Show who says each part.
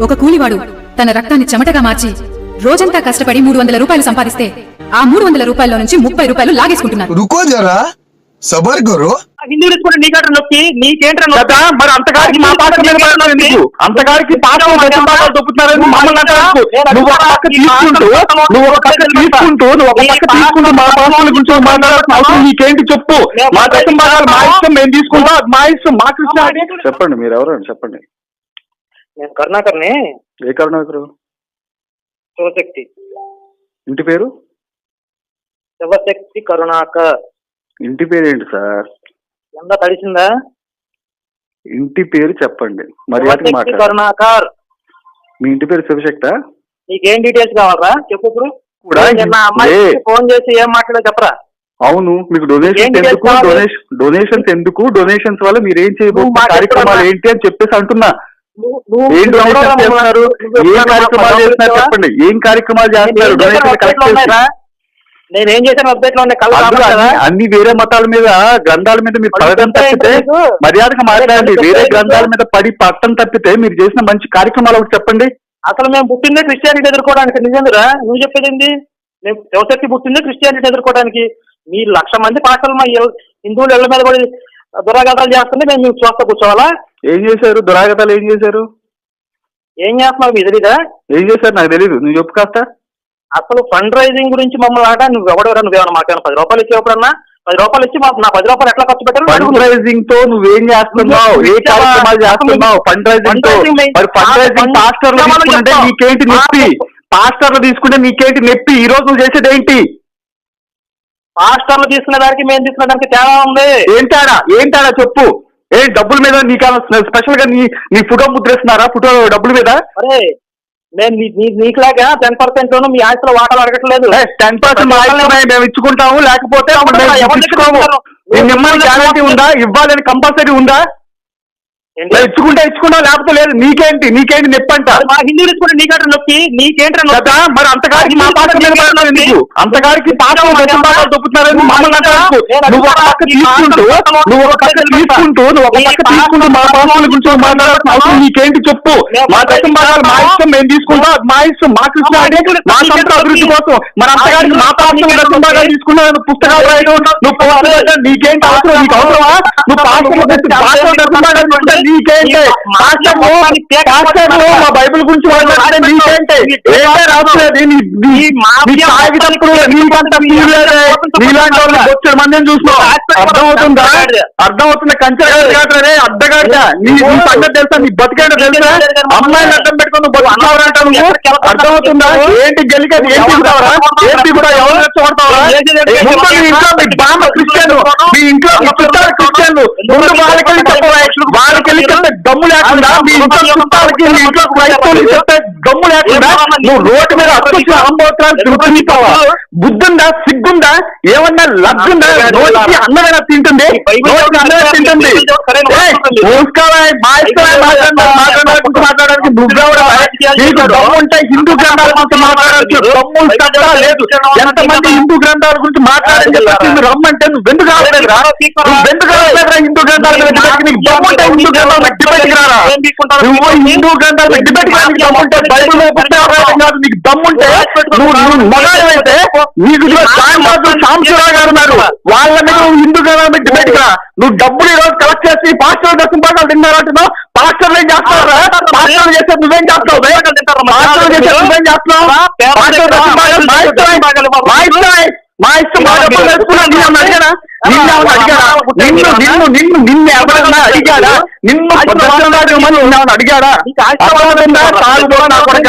Speaker 1: ఒక కూలివాడు తన రక్తాన్ని చెమటగా మార్చి రోజంతా కష్టపడి మూడు వందల రూపాయలు సంపాదిస్తే ఆ మూడు వందల రూపాయల నుంచి ముప్పై రూపాయలు లాగేసుకుంటున్నారు
Speaker 2: సబర్ గురు. నీ మా చెప్పు? మా మా ఇష్టం మేము తీసుకుంటాం. మా ఇష్టం మా కృష్ణ చెప్పండి మీరు ఎవరండి చెప్పండి.
Speaker 3: నేను కరుణాకర్ని.
Speaker 2: ఏ కరుణాకరు?
Speaker 3: శివశక్తి.
Speaker 2: ఇంటి పేరు?
Speaker 3: శివశక్తి కరుణాకర్.
Speaker 2: ఇంటి పేరు ఏంటి సార్?
Speaker 3: ఎంత తడిసిందా?
Speaker 2: ఇంటి పేరు చెప్పండి.
Speaker 3: శివశక్తి
Speaker 2: మాట్లాడు.
Speaker 3: కరుణాకర్.
Speaker 2: మీ ఇంటి పేరు శివశక్త?
Speaker 3: నీకేం డీటెయిల్స్ కావాలరా? చెప్పు ఇప్పుడు.
Speaker 2: కూడా
Speaker 3: నిన్న అమ్మాయి
Speaker 2: ఏ.
Speaker 3: ఫోన్ చేసి ఏం మాట్లాడో చెప్పరా?
Speaker 2: అవును మీకు డొనేషన్స్ ఎందుకు? డొనేషన్ డొనేషన్స్ ఎందుకు? డొనేషన్స్ వల్ల మీరు ఏం
Speaker 3: నువ్వు
Speaker 2: చేయబోతున్న
Speaker 3: మాకు
Speaker 2: కార్యక్రమాలు ఏంటి అని చెప్పేసి అంటున్నా. ఏం కార్యక్రమాలు చేస్తున్నారు? చెప్పండి. ఏం కార్యక్రమాలు చేస్తున్నారు?
Speaker 3: నేను చేశాను?
Speaker 2: Donation collect?
Speaker 3: నేను వెబ్సైట్లో?
Speaker 2: అన్ని- వేరే మతాల మీద గ్రంథాల మీద మీరు పడటం తప్పితే? మర్యాదగా మాట్లాడండి. వేరే గ్రంథాల? మీద పడి పట్టం తప్పితే మీరు చేసిన మంచి కార్యక్రమాలు ఒకటి చెప్పండి.
Speaker 3: అసలు మేము పుట్టిందే క్రిస్టియానిటీ ఎదుర్కోవడానికి. నిజంగా నువ్వు చెప్పేది ఏంటి మేము శివశక్తి పుట్టిందే క్రిస్టియానిటీ ఎదుర్కోవడానికి? మీ లక్ష మంది పాటలు మా హిందువుల ఇళ్ళ మీద పడి దురాఘాతాలు చేస్తుంటే మేము మీకు చూస్తా కూర్చోవాలా?
Speaker 2: ఏం చేశారు? దురాగతాలు ఏం చేశారు?
Speaker 3: ఏం చేస్తున్నావు? మీ తెలీదా?
Speaker 2: ఏం చేశారు? నాకు తెలియదు నువ్వు చెప్పు కాస్త.
Speaker 3: అసలు ఫండ్ రైజింగ్ గురించి మమ్మల్ని ఆట నువ్వు ఎవడెవరా నువ్వేమన్నా మాకేమైనా పది రూపాయలు ఇచ్చి ఎప్పుడన్నా పది రూపాయలు ఇచ్చి మా నా పది రూపాయలు ఎట్లా ఖర్చు పెట్టారు
Speaker 2: ఫండ్ రైజింగ్తో నువ్వేం చేస్తున్నావు? ఏ కార్యక్రమాలు చేస్తున్నావు? ఫండ్
Speaker 3: రైజింగ్తో.
Speaker 2: మరి ఫండ్ రైజింగ్ పాస్టర్లు తీసుకుంటే. నీకేంటి నొప్పి? పాస్టర్లు తీసుకుంటే నీకేంటి నొప్పి? ఈ రోజు నువ్వు చేసేది ఏంటి?
Speaker 3: పాస్టర్లు తీసుకునే దానికి మేము తీసుకునే దానికి తేడా ఉంది.
Speaker 2: ఏంటాడా ఏంటాడా చెప్పు. ఏ డబ్బుల మీద నీకు స్పెషల్గా నీ నీ ఫోటో ముద్రేస్తున్నారా? ఫోటో డబ్బుల మీద?
Speaker 3: అరే నేను నీ- నీ- నీకులాగా టెన్ పర్సెంట్ మీ ఆస్తిలో వాటాలు అడగట్లేదు.
Speaker 2: టెన్ పర్సెంట్ మేము ఇచ్చుకుంటాము లేకపోతే ఇవ్వాలని కంపల్సరీ ఉందా? ఇచ్చుకుంటే ఇచ్చుకుంటాం లేకపోతే లేదు. నీకేంటి? నీకేంటి నొప్పి అంట
Speaker 3: మా హిందీలు కూడా నీకంటే నొప్పి?
Speaker 2: కదా మరి అంతగారికి మా పాట ఎందుకు? అంతగారికి పాట దొప్పుతున్నారని మమ్మల్ని నువ్వు ఒక పక్క తీసుకుంటూ నువ్వు ఒక పక్క తీసుకుంటూ నువ్వు ఒక పక్క తీసుకుంటూ మా పాఠాల గురించి మాట్లాడాల్సిన అవసరం నీకేంటి చెప్పు? మా భాగాలు మా ఇష్టం మేము తీసుకుంటాం. మా ఇష్టం మా కృష్ణ మా సొంత అభివృద్ధి కోసం. మరి అంతగారికి మా పాఠం దశ భాగాలు తీసుకున్నా నువ్వు పుస్తకాలు రాయడం నువ్వు నీకేంటి అవసరం? నీకు అవసరమా? నువ్వు పాఠం నీకేంటి? పాఠము మా బైబిల్ గురించి మాట్లాడితే నీకేంటి? ఏంటే రావట్లేదు నీ తాగినప్పుడు నీకంత తీయలేదే నీలాంటి వాళ్ళు వచ్చాడు మందిని చూసినావు అర్థమవుతుందా? అర్థమవుతుందా కంచె కాదురే అడ్డగాడిగా నీ నీ సంగతి తెలుసా? నీ బతికేంటో తెలుసా? అమ్మాయిని అడ్డం పెట్టుకుని బతుకుతావరంట నువ్వు అర్థమవుతుందా? ఏంటి గెలికేది ఏం దిగుతావరా ఏం దిగుతా ఎవరు రెచ్చగొడతావరా మీ ఇంట్లో మీ బామ్మ క్రిస్టియన్ మీ ఇంట్లో మీ చుట్టాలు క్రిస్టియన్లు. ముందు వాళ్ళకెళ్ళి చెప్పవా? దమ్ము లేకుండా మీ ఇంట్లో చుట్టాలకి మీ ఇంట్లో క్రైస్తవులు చెప్తే దమ్ము లేకుండా నువ్వు రోడ్డు మీద అహంభోత్రాలు తిరుగుతావా బుద్ధుందా? సిగ్గుందా? ఏమన్నా లగ్గుందా నోటికి అన్నమైనా తింటుంది? అన్నమైనా తింటుంది? మాట్లాడడానికి మాట్లాడడానికి మాట్లాడడానికి హిందూ గ్రంథాల గురించి దమ్ము ఉంటుందా లేదు. ఎంతమంది హిందూ గ్రంథాల గురించి మాట్లాడని చెప్పేసి నువ్వు రమ్మంటే నువ్వు ఎందుకు నువ్వు ఎందుకు రావట్లేదురా హిందూ గ్రంథాల మీద నీకు దమ్ము ఉంటే హిందూ గ్రంథాల మీద డిబేట్ రారా? నువ్వు హిందూ గ్రంథాల మీద డిబేట్ నీకు దమ్ము ఉంటే బైబిల్ కాదు. నీకు దమ్ముంటే నువ్వు నువ్వు మగాడైతే నీకు సాయంత్రం సాంబశివరావు గారు ఉన్నారు. వాళ్ళ మీద నువ్వు హిందూ గ్రంథాల మీద డిబేట్ రా. నువ్వు డబ్బులు ఈ రోజు కలెక్ట్ చేసి పాస్టర్ దశం పాఠాలు తిన్నారు అంటున్నావు పాస్టర్లు ఏం చేస్తారా పాస్టర్లు చేస్తే నువ్వేం చేస్తావు? పాస్టర్లు చేస్తే నువ్వేం చేస్తున్నావు మా ఇష్టం మా డబ్బులు వేసుకున్నాను నిన్ను నిన్ను నిన్ను నిన్ను నిన్ను నిన్ను ఎవరన్నా అడిగాడా నిన్ను అడిగాడా అర్థమవుతుందా? కాదు కూడా నా కొడక?